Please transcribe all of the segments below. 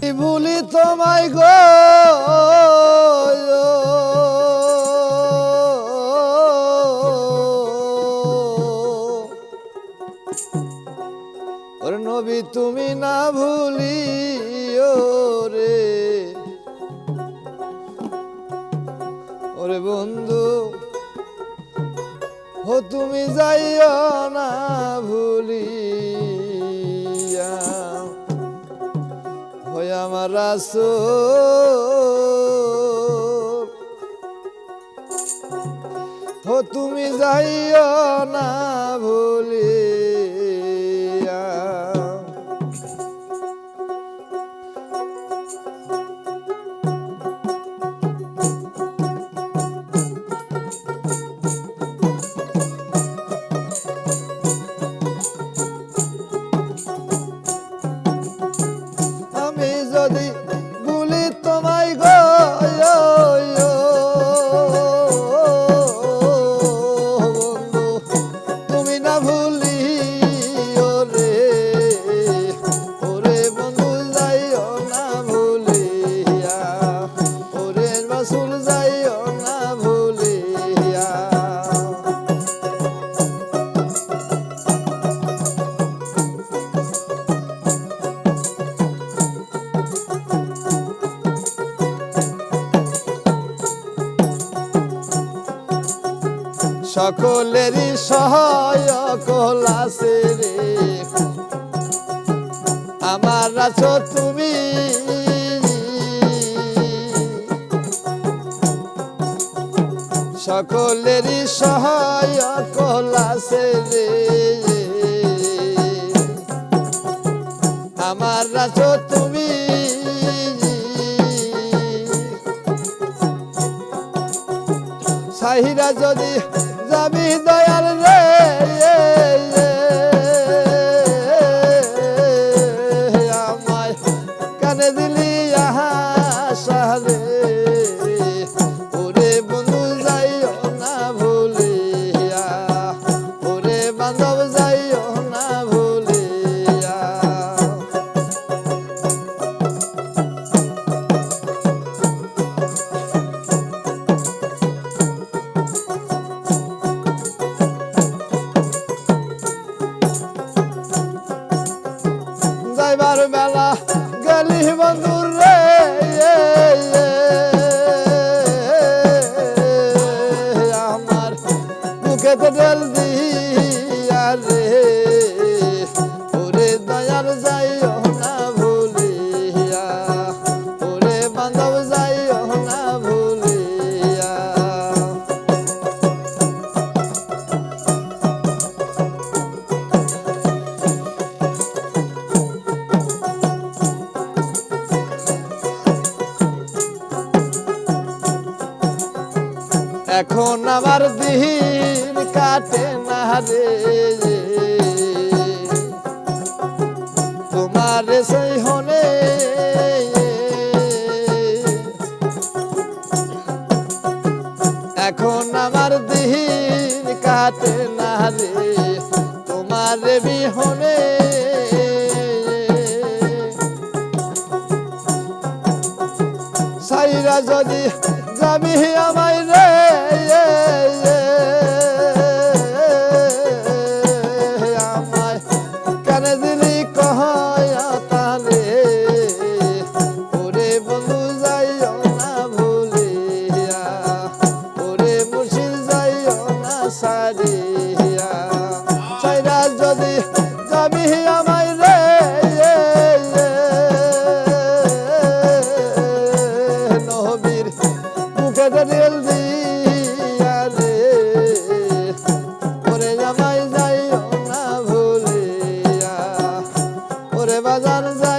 ভুলি তোমায় গো। নবী তুমি না ভুলি রে। ওরে বন্ধু, ও তুমি যাইও না ভুলিয়া আমার রাসূল। ও তুমি যাইও না ভুলিয়া আমি সকলেরই সহায়ক আছে রে। আমার আছো তুমি। সকলেরই সহায়ক আছে রে। আমার আছো তুমি। সাহিরা যদি যাবি দয়াল রে কানে দিলি আহা সারে ওরে বন্ধু, যাইও না ভুলিয়া। ওরে বান্ধব, যাইও বুকেতে ডেল দিয়া ওরে দয়াল যাইও না ভুলিয়া। ওরে বান্ধব যাইও না ভুলিয়া। এখন আমার কাটে না রে তোমার সেই হনে এখন আমার দিন কাটে না রে। তোমার বিহনে সাইরা যদি যাবি বাজার যাইও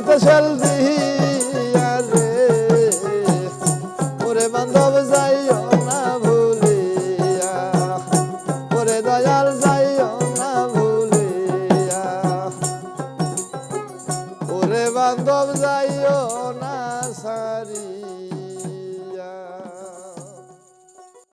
বুকেতে